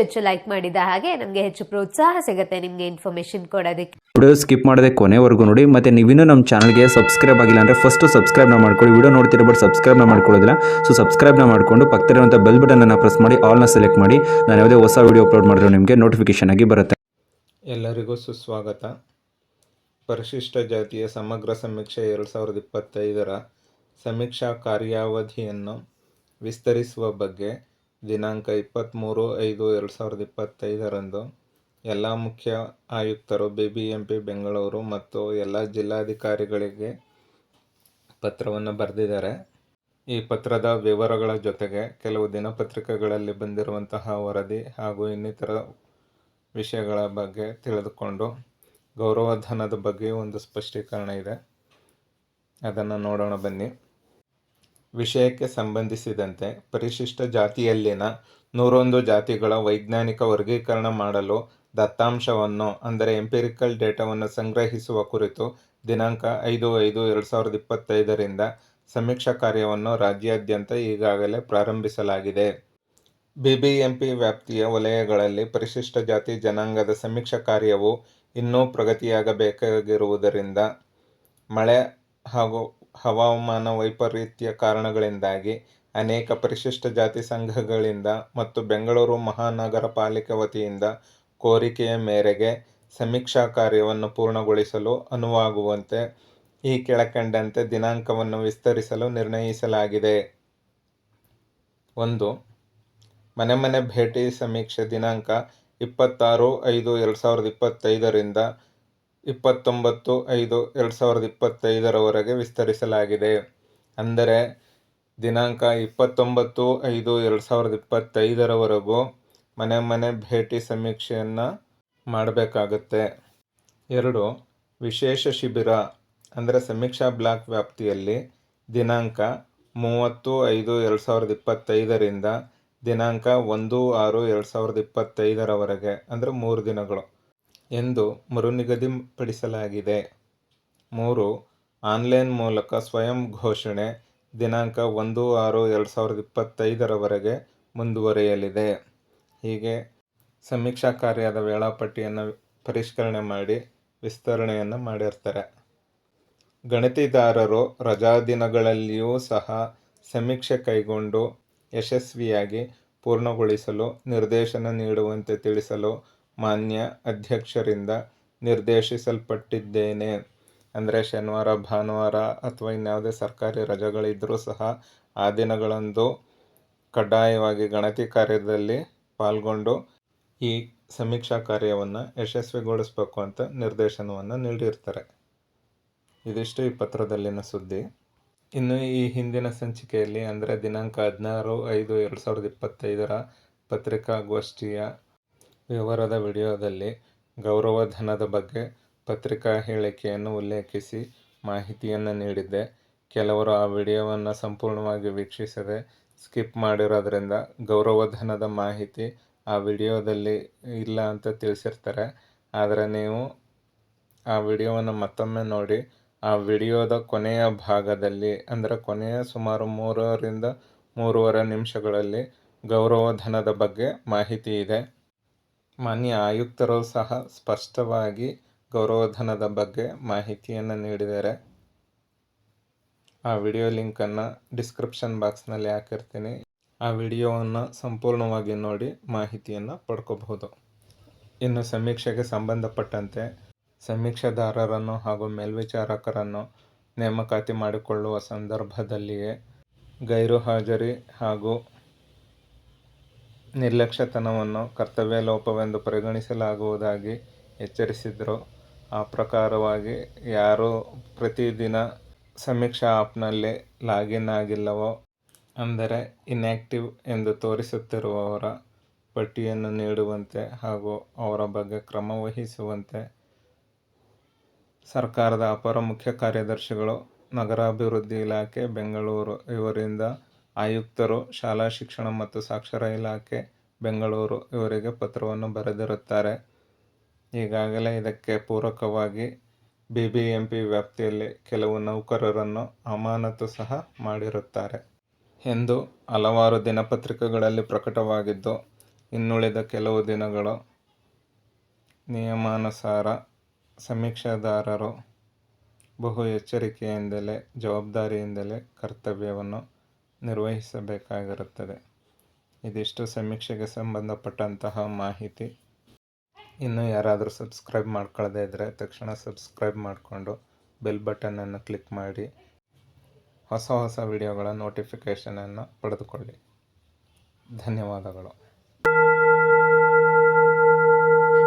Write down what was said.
ಹೆಚ್ಚು ಲೈಕ್ ಮಾಡಿದ ಹಾಗೆ ನಮಗೆ ಹೆಚ್ಚು ಪ್ರೋತ್ಸಾಹ ಸಿಗುತ್ತೆ ನಿಮಗೆ ಇನ್ಫಾರ್ಮೇಶನ್ ಕೊಡೋದಕ್ಕೆ. ವಿಡಿಯೋ ಸ್ಕಿಪ್ ಮಾಡದೆ ಕೊನೆವರೆಗೂ ನೋಡಿ ಮತ್ತೆ ನೀವಿನ್ನೂ ನಮ್ಮ ಚಾನಲ್ಗೆ ಸಬ್ಸ್ಕ್ರೈಬ್ ಆಗಿಲ್ಲ ಅಂದರೆ ಫಸ್ಟು ಸಬ್ಸ್ಕ್ರೈಬ್ನ ಮಾಡ್ಕೊಳ್ಳಿ. ವಿಡಿಯೋ ನೋಡ್ತಿರೋ ಬಟ್ ಸಬ್ಸ್ಕ್ರೈಬ್ನ ಮಾಡ್ಕೊಳ್ಳೋದಿಲ್ಲ. ಸೊ ಸಬ್ಸ್ಕ್ರೈಬ್ನ ಮಾಡಿಕೊಂಡು ಪಕ್ಕದಲ್ಲಿರುವಂಥ ಬೆಲ್ ಅನ್ನು ಪ್ರೆಸ್ ಮಾಡಿ ಆಲ್ನ ಸೆಲೆಕ್ಟ್ ಮಾಡಿ. ನಾನು ಯಾವುದೇ ಹೊಸ ವಿಡಿಯೋ ಅಪ್ಲೋಡ್ ಮಾಡಿದ್ರು ನಿಮಗೆ ನೋಟಿಫಿಕೇಶನ್ ಆಗಿ ಬರುತ್ತೆ. ಎಲ್ಲರಿಗೂ ಸುಸ್ವಾಗತ. ಪರಿಶಿಷ್ಟ ಜಾತಿಯ ಸಮಗ್ರ ಸಮೀಕ್ಷೆ ಎರಡು ಸಾವಿರದ ಇಪ್ಪತ್ತೈದರ ಸಮೀಕ್ಷಾ ಕಾರ್ಯಾವಧಿಯನ್ನು ವಿಸ್ತರಿಸುವ ಬಗ್ಗೆ ದಿನಾಂಕ ಇಪ್ಪತ್ತ್ಮೂರು ಐದು ಎರಡು ಸಾವಿರದ ಇಪ್ಪತ್ತೈದರಂದು ಎಲ್ಲ ಮುಖ್ಯ ಆಯುಕ್ತರು B B M P Bengaluru ಮತ್ತು ಎಲ್ಲ ಜಿಲ್ಲಾಧಿಕಾರಿಗಳಿಗೆ ಪತ್ರವನ್ನು ಬರೆದಿದ್ದಾರೆ. ಈ ಪತ್ರದ ವಿವರಗಳ ಜೊತೆಗೆ ಕೆಲವು ದಿನಪತ್ರಿಕೆಗಳಲ್ಲಿ ಬಂದಿರುವಂತಹ ವರದಿ ಹಾಗೂ ಇನ್ನಿತರ ವಿಷಯಗಳ ಬಗ್ಗೆ ತಿಳಿದುಕೊಂಡು ಗೌರವಧನದ ಬಗ್ಗೆ ಒಂದು ಸ್ಪಷ್ಟೀಕರಣ ಇದೆ. ಅದನ್ನು ನೋಡೋಣ ಬನ್ನಿ. ವಿಷಯಕ್ಕೆ ಸಂಬಂಧಿಸಿದಂತೆ ಪರಿಶಿಷ್ಟ ಜಾತಿಯಲ್ಲಿನ ನೂರೊಂದು ಜಾತಿಗಳ ವೈಜ್ಞಾನಿಕ ವರ್ಗೀಕರಣ ಮಾಡಲು ದತ್ತಾಂಶವನ್ನು, ಅಂದರೆ ಎಂಪಿರಿಕಲ್ ಡೇಟಾವನ್ನು ಸಂಗ್ರಹಿಸುವ ಕುರಿತು ದಿನಾಂಕ ಐದು ಐದು ಎರಡು ಸಾವಿರದ ಇಪ್ಪತ್ತೈದರಿಂದ ಸಮೀಕ್ಷಾ ಕಾರ್ಯವನ್ನು ರಾಜ್ಯಾದ್ಯಂತ ಈಗಾಗಲೇ ಪ್ರಾರಂಭಿಸಲಾಗಿದೆ. ಬಿಬಿಎಂಪಿ ವ್ಯಾಪ್ತಿಯ ವಲಯಗಳಲ್ಲಿ ಪರಿಶಿಷ್ಟ ಜಾತಿ ಜನಾಂಗದ ಸಮೀಕ್ಷಾ ಕಾರ್ಯವು ಇನ್ನೂ ಪ್ರಗತಿಯಾಗಬೇಕಾಗಿರುವುದರಿಂದ ಮಳೆ ಹಾಗೂ ಹವಾಮಾನ ವೈಪರೀತ್ಯ ಕಾರಣಗಳಿಂದಾಗಿ ಅನೇಕ ಪರಿಶಿಷ್ಟ ಜಾತಿ ಸಂಘಗಳಿಂದ ಮತ್ತು ಬೆಂಗಳೂರು ಮಹಾನಗರ ಪಾಲಿಕೆ ವತಿಯಿಂದ ಕೋರಿಕೆಯ ಮೇರೆಗೆ ಸಮೀಕ್ಷಾ ಕಾರ್ಯವನ್ನು ಪೂರ್ಣಗೊಳಿಸಲು ಅನುವಾಗುವಂತೆ ಈ ಕೆಳಕಂಡಂತೆ ದಿನಾಂಕವನ್ನು ವಿಸ್ತರಿಸಲು ನಿರ್ಣಯಿಸಲಾಗಿದೆ. ಒಂದು, ಮನೆ ಮನೆ ಭೇಟಿ ಸಮೀಕ್ಷೆ ದಿನಾಂಕ ಇಪ್ಪತ್ತಾರು ಐದು ಎರಡು ಸಾವಿರದ ಇಪ್ಪತ್ತೈದರಿಂದ ಇಪ್ಪತ್ತೊಂಬತ್ತು ಐದು ಎರಡು ಸಾವಿರದ ಇಪ್ಪತ್ತೈದರವರೆಗೆ ವಿಸ್ತರಿಸಲಾಗಿದೆ. ಅಂದರೆ, ದಿನಾಂಕ ಇಪ್ಪತ್ತೊಂಬತ್ತು ಐದು ಎರಡು ಸಾವಿರದ ಇಪ್ಪತ್ತೈದರವರೆಗೂ ಮನೆ ಮನೆ ಭೇಟಿ ಸಮೀಕ್ಷೆಯನ್ನು ಮಾಡಬೇಕಾಗತ್ತೆ. ಎರಡು, ವಿಶೇಷ ಶಿಬಿರ, ಅಂದರೆ ಸಮೀಕ್ಷಾ ಬ್ಲಾಕ್ ವ್ಯಾಪ್ತಿಯಲ್ಲಿ ದಿನಾಂಕ ಮೂವತ್ತು ಐದು ಎರಡು ಸಾವಿರದ ಇಪ್ಪತ್ತೈದರಿಂದ ದಿನಾಂಕ ಒಂದು ಆರು ಎರಡು ಸಾವಿರದ ಇಪ್ಪತ್ತೈದರವರೆಗೆ, ಅಂದರೆ ಮೂರು ದಿನಗಳು. ಎಂದು ಮರುನಿಗದಿಪಡಿಸಲಾಗಿದೆ. ಮೂರು, ಆನ್ಲೈನ್ ಮೂಲಕ ಸ್ವಯಂ ಘೋಷಣೆ ದಿನಾಂಕ ಒಂದು ಆರು ಎರಡು ಸಾವಿರದ ಇಪ್ಪತ್ತೈದರವರೆಗೆ ಮುಂದುವರಿಯಲಿದೆ. ಹೀಗೆ ಸಮೀಕ್ಷಾ ಕಾರ್ಯದ ವೇಳಾಪಟ್ಟಿಯನ್ನು ಪರಿಷ್ಕರಣೆ ಮಾಡಿ ವಿಸ್ತರಣೆಯನ್ನು ಮಾಡಿರ್ತಾರೆ. ಗಣತಿದಾರರು ರಜಾದಿನಗಳಲ್ಲಿಯೂ ಸಹ ಸಮೀಕ್ಷೆ ಕೈಗೊಂಡು ಯಶಸ್ವಿಯಾಗಿ ಪೂರ್ಣಗೊಳಿಸಲು ನಿರ್ದೇಶನ ನೀಡುವಂತೆ ತಿಳಿಸಲು ಮಾನ್ಯ ಅಧ್ಯಕ್ಷರಿಂದ ನಿರ್ದೇಶಿಸಲ್ಪಟ್ಟಿದ್ದೇನೆ. ಅಂದರೆ ಶನಿವಾರ, ಭಾನುವಾರ ಅಥವಾ ಇನ್ಯಾವುದೇ ಸರ್ಕಾರಿ ರಜೆಗಳಿದ್ದರೂ ಸಹ ಆ ದಿನಗಳಂದು ಕಡ್ಡಾಯವಾಗಿ ಗಣತಿ ಕಾರ್ಯದಲ್ಲಿ ಪಾಲ್ಗೊಂಡು ಈ ಸಮೀಕ್ಷಾ ಕಾರ್ಯವನ್ನು ಯಶಸ್ವಿಗೊಳಿಸಬೇಕು ಅಂತ ನಿರ್ದೇಶನವನ್ನು ನೀಡಿರ್ತಾರೆ. ಇದಿಷ್ಟು ಈ ಪತ್ರದಲ್ಲಿನ ಸುದ್ದಿ. ಇನ್ನು ಈ ಹಿಂದಿನ ಸಂಚಿಕೆಯಲ್ಲಿ ಅಂದರೆ ದಿನಾಂಕ ಹದಿನಾರು ಐದು ಎರಡು ಸಾವಿರದ ಇಪ್ಪತ್ತೈದರ ಪತ್ರಿಕಾಗೋಷ್ಠಿಯ ವಿವರದ ವಿಡಿಯೋದಲ್ಲಿ ಗೌರವಧನದ ಬಗ್ಗೆ ಪತ್ರಿಕಾ ಹೇಳಿಕೆಯನ್ನು ಉಲ್ಲೇಖಿಸಿ ಮಾಹಿತಿಯನ್ನು ನೀಡಿದ್ದೆ. ಕೆಲವರು ಆ ವಿಡಿಯೋವನ್ನು ಸಂಪೂರ್ಣವಾಗಿ ವೀಕ್ಷಿಸದೆ ಸ್ಕಿಪ್ ಮಾಡಿರೋದ್ರಿಂದ ಗೌರವಧನದ ಮಾಹಿತಿ ಆ ವಿಡಿಯೋದಲ್ಲಿ ಇಲ್ಲ ಅಂತ ತಿಳಿಸಿರ್ತಾರೆ. ಆದರೆ ನೀವು ಆ ವಿಡಿಯೋವನ್ನು ಮತ್ತೊಮ್ಮೆ ನೋಡಿ, ಆ ವಿಡಿಯೋದ ಕೊನೆಯ ಭಾಗದಲ್ಲಿ, ಅಂದರೆ ಕೊನೆಯ ಸುಮಾರು ಮೂರರಿಂದ ಮೂರುವರೆ ನಿಮಿಷಗಳಲ್ಲಿ ಗೌರವಧನದ ಬಗ್ಗೆ ಮಾಹಿತಿ ಇದೆ. ಮಾನ್ಯ ಆಯುಕ್ತರು ಸಹ ಸ್ಪಷ್ಟವಾಗಿ ಗೌರವಧನದ ಬಗ್ಗೆ ಮಾಹಿತಿಯನ್ನು ನೀಡಿದ್ದಾರೆ. ಆ ವಿಡಿಯೋ ಲಿಂಕನ್ನು ಡಿಸ್ಕ್ರಿಪ್ಷನ್ ಬಾಕ್ಸ್ನಲ್ಲಿ ಹಾಕಿರ್ತೀನಿ. ಆ ವಿಡಿಯೋವನ್ನು ಸಂಪೂರ್ಣವಾಗಿ ನೋಡಿ ಮಾಹಿತಿಯನ್ನು ಪಡ್ಕೋಬಹುದು. ಇನ್ನು ಸಮೀಕ್ಷೆಗೆ ಸಂಬಂಧಪಟ್ಟಂತೆ ಸಮೀಕ್ಷೆದಾರರನ್ನು ಹಾಗೂ ಮೇಲ್ವಿಚಾರಕರನ್ನು ನೇಮಕಾತಿ ಮಾಡಿಕೊಳ್ಳುವ ಸಂದರ್ಭದಲ್ಲಿಯೇ ಗೈರು ಹಾಜರಿ ಹಾಗೂ ನಿರ್ಲಕ್ಷ್ಯತನವನ್ನು ಕರ್ತವ್ಯ ಲೋಪವೆಂದು ಪರಿಗಣಿಸಲಾಗುವುದಾಗಿ ಎಚ್ಚರಿಸಿದರು. ಆ ಪ್ರಕಾರವಾಗಿ ಯಾರು ಪ್ರತಿದಿನ ಸಮೀಕ್ಷಾ ಆ್ಯಪ್ನಲ್ಲಿ ಲಾಗಿನ್ ಆಗಿಲ್ಲವೋ, ಅಂದರೆ ಇನ್ಯಾಕ್ಟಿವ್ ಎಂದು ತೋರಿಸುತ್ತಿರುವವರ ಪಟ್ಟಿಯನ್ನು ನೀಡುವಂತೆ ಹಾಗೂ ಅವರ ಬಗ್ಗೆ ಕ್ರಮ ವಹಿಸುವಂತೆ ಸರ್ಕಾರದ ಅಪರ ಮುಖ್ಯ ಕಾರ್ಯದರ್ಶಿಗಳು, ನಗರಾಭಿವೃದ್ಧಿ ಇಲಾಖೆ, ಬೆಂಗಳೂರು, ಇವರಿಂದ ಆಯುಕ್ತರು, ಶಾಲಾ ಶಿಕ್ಷಣ ಮತ್ತು ಸಾಕ್ಷರ ಇಲಾಖೆ, ಬೆಂಗಳೂರು ಇವರಿಗೆ ಪತ್ರವನ್ನು ಬರೆದಿರುತ್ತಾರೆ. ಈಗಾಗಲೇ ಇದಕ್ಕೆ ಪೂರಕವಾಗಿ ಬಿ ಬಿ ಎಂ ಪಿ ವ್ಯಾಪ್ತಿಯಲ್ಲಿ ಕೆಲವು ನೌಕರರನ್ನು ಅಮಾನತು ಸಹ ಮಾಡಿರುತ್ತಾರೆ. ಎಂದು ಹಲವಾರು ದಿನಪತ್ರಿಕೆಗಳಲ್ಲಿ ಪ್ರಕಟವಾಗಿದ್ದು, ಇನ್ನುಳಿದ ಕೆಲವು ದಿನಗಳು ನಿಯಮಾನುಸಾರ ಸಮೀಕ್ಷಾದಾರರು ಬಹು ಎಚ್ಚರಿಕೆಯಿಂದಲೇ, ಜವಾಬ್ದಾರಿಯಿಂದಲೇ ಕರ್ತವ್ಯವನ್ನು ನಿರ್ವಹಿಸಬೇಕಾಗಿರುತ್ತದೆ. ಇದಿಷ್ಟು ಸಮೀಕ್ಷೆಗೆ ಸಂಬಂಧಪಟ್ಟಂತಹ ಮಾಹಿತಿ. ಇನ್ನು ಯಾರಾದರೂ ಸಬ್ಸ್ಕ್ರೈಬ್ ಮಾಡ್ಕೊಳ್ಳದೇ ಇದ್ದರೆ ತಕ್ಷಣ ಸಬ್ಸ್ಕ್ರೈಬ್ ಮಾಡಿಕೊಂಡು ಬೆಲ್ ಬಟನನ್ನು ಕ್ಲಿಕ್ ಮಾಡಿ. ಹೊಸ ಹೊಸ ವಿಡಿಯೋಗಳ ನೋಟಿಫಿಕೇಷನನ್ನು ಪಡೆದುಕೊಳ್ಳಿ. ಧನ್ಯವಾದಗಳು.